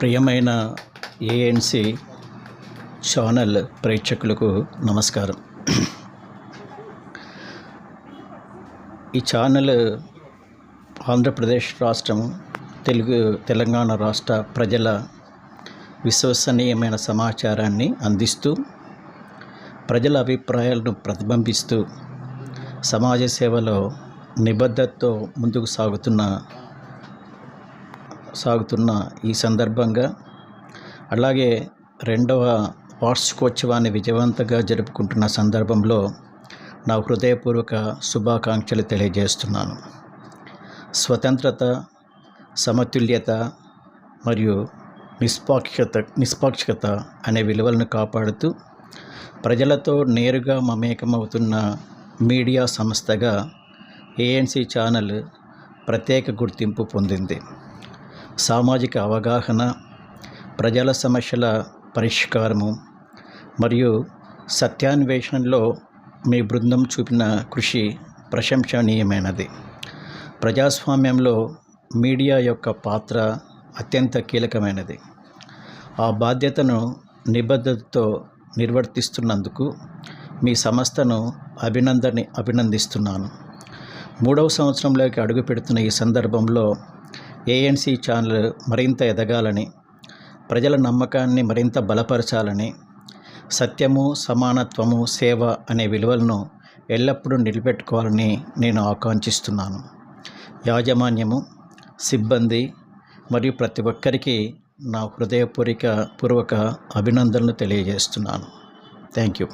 ప్రియమైన ANC channel ప్రేక్షకులకు నమస్కారం. ఈ ఛానల్ ఆంధ్రప్రదేశ్ రాష్ట్రం తెలుగు తెలంగాణ రాష్ట్ర ప్రజల విశ్వసనీయమైన సమాచారాన్ని అందిస్తూ ప్రజల అభిప్రాయాలను ప్రతిబింబిస్తూ సమాజ సేవలో నిబద్ధతతో ముందుకు సాగుతున్న సాగుతున్న ఈ సందర్భంగా అలాగే రెండవ వార్షికోత్సవాన్ని విజయవంతంగా జరుపుకుంటున్న సందర్భంలో నా హృదయపూర్వక శుభాకాంక్షలు తెలియజేస్తున్నాను. స్వతంత్రత సమతుల్యత మరియు నిష్పాక్షత నిష్పాక్షికత అనే విలువలను కాపాడుతూ ప్రజలతో నేరుగా మమేకమవుతున్న మీడియా సంస్థగా ఏఎన్సి ఛానల్ ప్రత్యేక గుర్తింపు పొందింది. సామాజిక అవగాహన ప్రజల సమస్యల పరిష్కారము మరియు సత్యాన్వేషణలో మీ బృందం చూపిన కృషి ప్రశంసనీయమైనది. ప్రజాస్వామ్యంలో మీడియా యొక్క పాత్ర అత్యంత కీలకమైనది. ఆ బాధ్యతను నిబద్ధతతో నిర్వర్తిస్తున్నందుకు మీ సంస్థను అభినందని అభినందిస్తున్నాను మూడవ సంవత్సరంలోకి అడుగు పెడుతున్న ఈ సందర్భంలో ఏఎన్సి ఛానల్ మరింత ఎదగాలని ప్రజల నమ్మకాన్ని మరింత బలపరచాలని సత్యము సమానత్వము సేవ అనే విలువలను ఎల్లప్పుడూ నిలబెట్టుకోవాలని నేను ఆకాంక్షిస్తున్నాను. యాజమాన్యము సిబ్బంది మరియు ప్రతి ఒక్కరికి నా హృదయపూర్వక పూర్వక అభినందనలు తెలియజేస్తున్నాను. Thank you